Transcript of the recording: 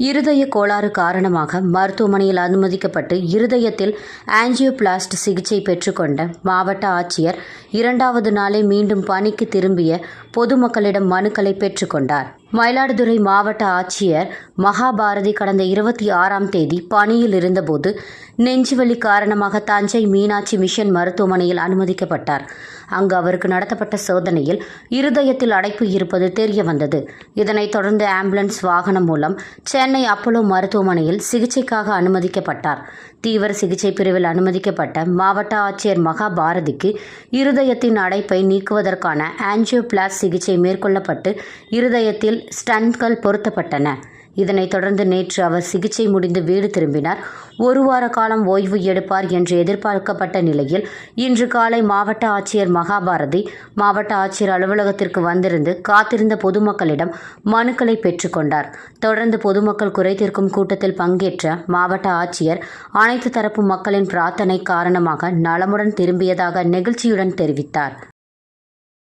இருதய கோளாறு காரணமாக மருத்துவமனையில் அனுமதிக்கப்பட்டு இருதயத்தில் ஆஞ்சியோபிளாஸ்ட் சிகிச்சை பெற்றுக்கொண்ட மாவட்ட ஆட்சியர் இரண்டாவது நாளே மீண்டும் பணிக்கு திரும்பிய பொதுமக்களிடம் மனுக்களை பெற்றுக்கொண்டார். மயிலாடுதுறை மாவட்ட ஆட்சியர் மகாபாரதி கடந்த இருபத்தி ஆறாம் தேதி பணியில் இருந்தபோது நெஞ்சுவலி காரணமாக தஞ்சை மீனாட்சி மிஷன் மருத்துவமனையில் அனுமதிக்கப்பட்டார். அங்கு அவருக்கு நடத்தப்பட்ட சோதனையில் இருதயத்தில் அடைப்பு இருப்பது தெரிய வந்தது இதனைத் தொடர்ந்து ஆம்புலன்ஸ் வாகனம் மூலம் சென்னை அப்போலோ மருத்துவமனையில் சிகிச்சைக்காக அனுமதிக்கப்பட்டார். தீவிர சிகிச்சை பிரிவில் அனுமதிக்கப்பட்ட மாவட்ட ஆட்சியர் மகாபாரதிக்கு இருதயத்தின் அடைப்பை நீக்குவதற்கான ஆஞ்சியோபிளாஸ் சிகிச்சை மேற்கொள்ளப்பட்டு இருதயத்தில் ஸ்டன்ட்கள் பொருத்தப்பட்டன. இதனைத் தொடர்ந்து நேற்று அவர் சிகிச்சை முடிந்து வீடு திரும்பினார். ஒரு வார காலம் ஓய்வு எடுப்பார் என்று எதிர்பார்க்கப்பட்ட நிலையில் இன்று காலை மாவட்ட ஆட்சியர் மகாபாரதி மாவட்ட ஆட்சியர் அலுவலகத்திற்கு வந்திருந்து காத்திருந்த பொதுமக்களிடம் மனுக்களை பெற்றுக்கொண்டார் தொடர்ந்து பொதுமக்கள் குறைதீர்க்கும் கூட்டத்தில் பங்கேற்ற மாவட்ட ஆட்சியர் அனைத்து தரப்பு மக்களின் பிரார்த்தனை காரணமாக நலமுடன் திரும்பியதாக நெகிழ்ச்சியுடன் தெரிவித்தார்.